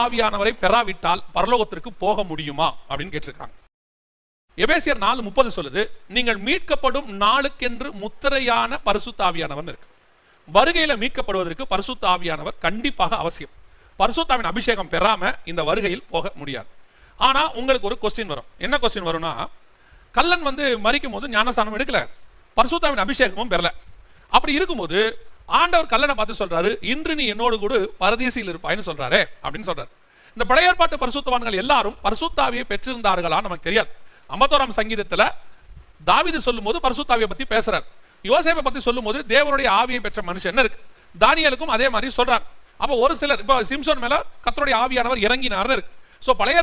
ஆவியானவரை பெறாவிட்டால் பரலோகத்திற்கு போக முடியுமா? அப்படின்னு கேட்டிருக்காங்க. எபேசியர் நாலு முப்பது சொல்லுது நீங்கள் மீட்கப்படும் நாளுக்கென்று முத்திரையான பரிசுத்த ஆவியானவர் இருக்கு. வருகையில மீட்கப்படுவதற்கு பரிசுத்த ஆவியானவர் கண்டிப்பாக அவசியம். பரிசுத்தாவின் அபிஷேகம் பெறாம இந்த வருகையில் போக முடியாது. ஆனா உங்களுக்கு ஒரு கொஸ்டின் வரும். என்ன கொஸ்டின் வரும்னா கல்லன் வந்து மறிக்கும் போது ஞானஸ்தானம் எடுக்கல. பரிசுத்தாவின் அபிஷேகமும் பெறல. அப்படி இருக்கும்போது ஆண்டவர் கல்லனை பார்த்து சொல்றாரு இன்று நீ என்னோடு கூட பரதேசியில் இருப்பாய்னு சொல்றாரே அப்படின்னு சொல்றாரு. இந்த பழைய ஏற்பாட்டு பரிசுத்தவான்கள் எல்லாரும் பரிசுத்தாவியை பெற்றிருந்தார்களா நமக்கு தெரியாது. ஐம்பத்தோராம் சங்கீதத்துல சொல்லும் சொல்லும்போது பரிசுத்தாவியை பத்தி பேசுறாரு. யோசேப்பை பத்தி சொல்லும்போது தேவனுடைய ஆவியை பெற்ற மனுஷன் என்ன இருக்கு? தானியலுக்கும் அதே மாதிரி சொல்றாங்க. அப்போ ஒரு சிலர் இப்போ சிம்சோன் மேல கத்தருடைய ஆவியானவர் இறங்கினார்னு இருக்கு. ஸோ பழைய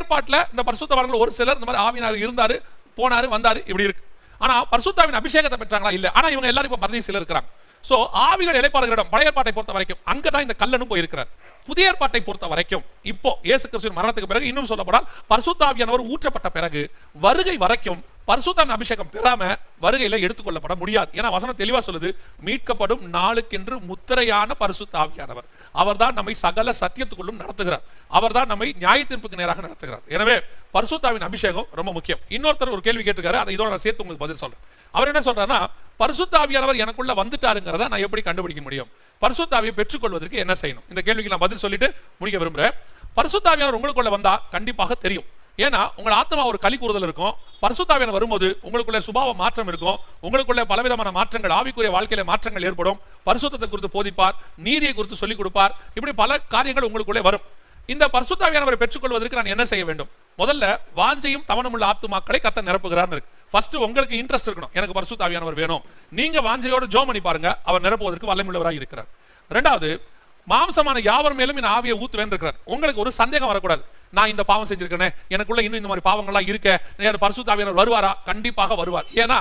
இந்த பரிசுத்தவான்கள் ஒரு சிலர் இந்த மாதிரி ஆவியினார் இருந்தாரு போனார் வந்தாரு இப்படி இருக்கு. ஆனா பரிசுத்தாவின் அபிஷேகத்தை பெற்றாங்களா? இல்லை. ஆனா இவங்க எல்லாரும் இப்போ பரதேசியில் இருக்கிறாங்க. ஸோ ஆவிகள் இலைப்பாறுகிற பழைய ஏற்பாட்டை பொறுத்த வரைக்கும் அங்கதான் இந்த கல்லனும் போயிருக்கிறார். புதிய ஏற்பாட்டை பொறுத்த வரைக்கும் இப்போ இயேசு கிறிஸ்துவின் மரணத்துக்கு பிறகு இன்னும் சொல்லப்படால் பரிசுத்தாவியானவர் ஊற்றப்பட்ட பிறகு வருகை வரைக்கும் பரிசுத்தாவின் அபிஷேகம் பெறாம வருகையில எடுத்துக்கொள்ளப்பட முடியாது. ஏன்னா வசனம் தெளிவா சொல்லுது மீட்கப்படும் நாளுக்கென்று முத்திரையான பரிசுத்தாவியானவர் அவர்தான் நம்மை சகல சத்தியத்துக்குள்ளும் நடத்துகிறார். அவர்தான் நம்மை நியாய தீர்ப்புக்கு நேராக நடத்துகிறார். எனவே பரிசுத்தாவின் அபிஷேகம் ரொம்ப முக்கியம். இன்னொருத்தர் ஒரு கேள்வி கேட்டுக்காரு அதை இதோட நான் சேர்த்து உங்களுக்கு பதில் சொல்றேன். அவர் என்ன சொல்றாருன்னா பரிசுத்தாவியானவர் எனக்குள்ள வந்துட்டாருங்கிறத நான் எப்படி கண்டுபிடிக்க முடியும்? பரிசுத்தாவியை பெற்றுக்கொள்வதற்கு என்ன செய்யணும்? இந்த கேள்விக்கு நான் பதில் சொல்லிட்டு முடிக்க விரும்புகிறேன் பரிசுத்தாவியானவர் உங்களுக்குள்ள வந்தா கண்டிப்பாக தெரியும். ஏன்னா உங்கள் ஆத்மா ஒரு களி கூறுதல் இருக்கும். பரிசுத்தாவியான வரும்போது உங்களுக்குள்ள சுபாவ மாற்றம் இருக்கும். உங்களுக்குள்ள பலவிதமான மாற்றங்கள் ஆவிக்குரிய வாழ்க்கையில மாற்றங்கள் ஏற்படும். பரிசுத்தத்தை குறித்து போதிப்பார் நீதியை குறித்து சொல்லிக் கொடுப்பார். இப்படி பல காரியங்கள் உங்களுக்குள்ளே வரும். இந்த பரிசுத்தாவியானவரை பெற்றுக்கொள்வதற்கு நான் என்ன செய்ய வேண்டும்? முதல்ல வாஞ்சையும் தவணமுள்ள ஆத்துமாக்களை கத்த நிரப்புகிறார்னு இருக்கு. ஃபர்ஸ்ட் உங்களுக்கு இன்ட்ரெஸ்ட் இருக்கணும். எனக்கு பரிசுத்தாவியானவர் வேணும். நீங்க வாஞ்சையோட ஜோ பண்ணி பாருங்க. அவர் நிரப்புவதற்கு வல்லமுள்ளவராக இருக்கிறார். ரெண்டாவது மாம்சமான யாவர் மேலும் இந்த ஆவியை ஊத்துவேன் இருக்கிறார். உங்களுக்கு ஒரு சந்தேகம் வரக்கூடாது. நான் இந்த பாவம் செஞ்சிருக்கேனே. எனக்குள்ள இன்னும் இந்த மாதிரி பாவங்கள்லாம் இருக்க. என் பரிசுத்தாவியானவர் வருவாரா? கண்டிப்பாக வருவார். ஏன்னா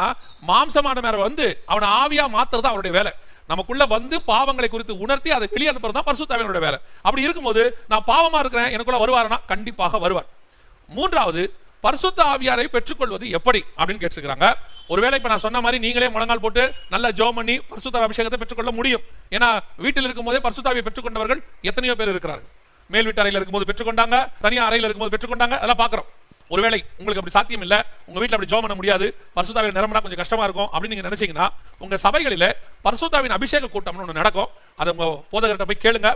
மாம்சமான மேல வந்து அவனை ஆவியா மாத்துறது அவருடைய வேலை. நமக்குள்ள வந்து பாவங்களை குறித்து உணர்த்தி அதை வெளியே அனுப்புறது தான் பரிசுத்தாவியனுடைய வேலை. அப்படி இருக்கும்போது நான் பாவமா இருக்கிறேன் எனக்குள்ள வருவாரனா கண்டிப்பாக வருவார். மூன்றாவது பரிசுத்த ஆவியாரை பெற்றுக்கொள்வது எப்படி அப்படின்னு கேட்டிருக்காங்க ஒருவேளை இப்ப நான் சொன்ன மாதிரி நீங்களே முழங்கால் போட்டு நல்லா ஜோம் பண்ணி பரிசுத்த அபிஷேகத்தை பெற்றுக்கொள்ள முடியும். ஏன்னா வீட்டில் இருக்கும் போதே பரிசுத்தாவியை பெற்றுக்கொண்டவர்கள் எத்தனையோ பேர் இருக்கிறார்கள். மேல் வீட்டு அறையில் இருக்கும்போது பெற்றுக்கொண்டாங்க தனியார் அறையில் இருக்கும்போது பெற்றுக்கொண்டாங்க அதெல்லாம் பார்க்குறோம். ஒருவேளை உங்களுக்கு அப்படி சாத்தியம் இல்லை உங்க வீட்டில் அப்படி ஜோம் பண்ண முடியாது பரிசுத்தாவின் நிரம்பினா கொஞ்சம் கஷ்டமா இருக்கும் அப்படின்னு நீங்க நினைச்சீங்கன்னா உங்க சபைகளில் பரிசுத்தாவின் அபிஷேக கூட்டம்னு ஒன்று நடக்கும். அதை உங்க போதகர்கிட்ட போய் கேளுங்க.